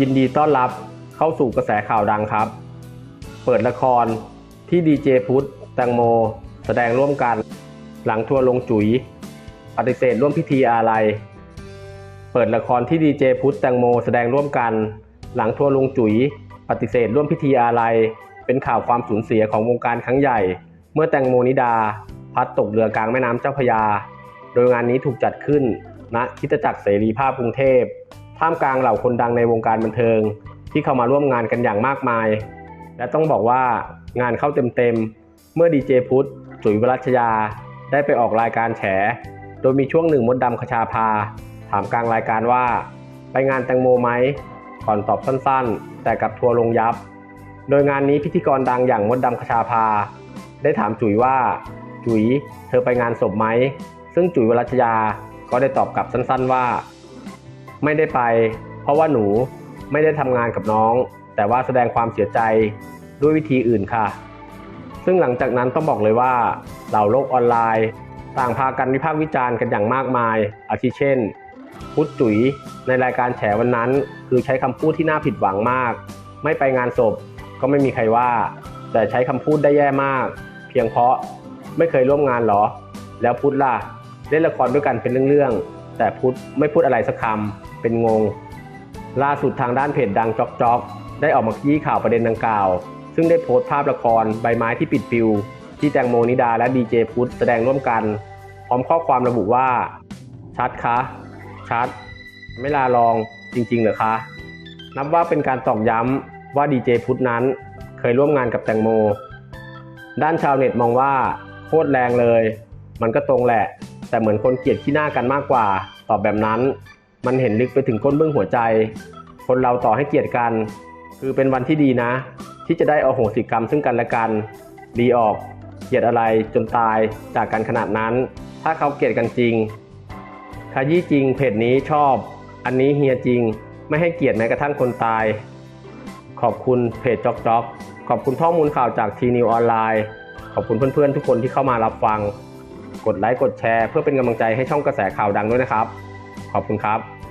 ยินดีต้อนรับเข้าสู่กระแสข่าวดังครับ เปิดละครที่ดีเจพุทธแตงโม แสดงร่วมกันหลังทัวร์ลงจุ๋ยปฏิเสธร่วมพิธีอาลัยเปิดละครที่ดีเจพุทธแตงโม แสดงร่วมกัน หลังทัวร์ลงจุ๋ยปฏิเสธร่วมพิธีอาลัยเป็นข่าวความสูญเสียของวงการครั้งใหญ่ เมื่อแตงโมนิดา พัดตกเรือกลางแม่น้ำเจ้าพยา โดยงานนี้ถูกจัดขึ้นณคริดจักรเสรีภาพกรุงเทพ ท่ามกลางเหล่าคนดังในวงการบันเทิง ที่เข้ามาร่วมงานกันอย่างมากมาย และต้องบอกว่างานเข้าเต็มๆ เมื่อดีเจพุทธจุ๋ยวรัชยา ได้ไปออกรายการแฉ โดยมีช่วงหนึ่งมดดำคชาพา ถามกลางรายการว่า ไปงานแตงโมไหม ก่อนตอบสั้นๆ แต่กับทัวร์ลงยับ โดยงานนี้พิธีกรดังอย่างมดดำคชาพา ได้ถามจุ๋ยว่า จุ๋ยเธอไปงานศพไหม ซึ่งจุ๋ยวรัชยาก็ได้ตอบกลับสั้นๆว่า ไม่ได้ไป เพราะว่าหนูไม่ได้ทำงานกับน้อง แต่ว่าแสดงความเสียใจด้วยวิธีอื่นค่ะ ซึ่งหลังจากนั้นต้องบอกเลยว่าเหล่าโลกออนไลน์ ต่างพากันวิพากษ์วิจารณ์กันอย่างมากมาย อาทิเช่น พุทธจุ๋ยในรายการแฉวันนั้น คือใช้คำพูดที่น่าผิดหวังมาก ไม่ไปงานศพก็ไม่มีใครว่า แต่ใช้คำพูดได้แย่มาก เพียงเพราะไม่เคยร่วมงานหรอ แล้วพุทธล่ะเล่นละครด้วยกันเป็นเรื่องๆ แต่พุทธไม่พูดอะไรสักคำเป็นงง ล่าสุดทางด้านเพจดังจอกจอกได้ออกมาขี้ข่าวประเด็นดังกล่าว ซึ่งได้โพสต์ภาพละครใบไม้ที่ปิดปิว ที่แตงโมนิดาและดีเจพุทธแสดงร่วมกัน พร้อมข้อความระบุว่า ชัดคะ ชัด ไม่ลาลองจริงๆเหรอคะ นับว่าเป็นการตอกย้ำว่าดีเจพุทธนั้นเคยร่วมงานกับแตงโม ด้านชาวเน็ตมองว่าโคตรแรงเลย มันก็ตรงแหละ แต่เหมือนคนเกลียดขี้หน้ากันมากกว่า ตอบแบบนั้น มันเห็นลึกไปถึงก้นเบื้องหัวใจ คนเราต่อให้เกลียดกัน คือเป็นวันที่ดีนะ ที่จะได้เอาโหสิกรรมซึ่งกันและกัน ดีออกเกลียดอะไรจนตายจากกันขนาดนั้น ถ้าเขาเกลียดกันจริงขยี้จริงเพจนี้ชอบ อันนี้เฮียจริง ไม่ให้เกียรติแม้กระทั่งคนตาย ขอบคุณเพจจอกจอกขอบคุณข้อมูลข่าวจากทีนิวออนไลน์ ขอบคุณเพื่อนๆทุกคนที่เข้ามารับฟัง กดไลค์กดแชร์ เพื่อเป็นกำลังใจให้ช่องกระแสข่าวดังด้วยนะครับ ขอบคุณครับ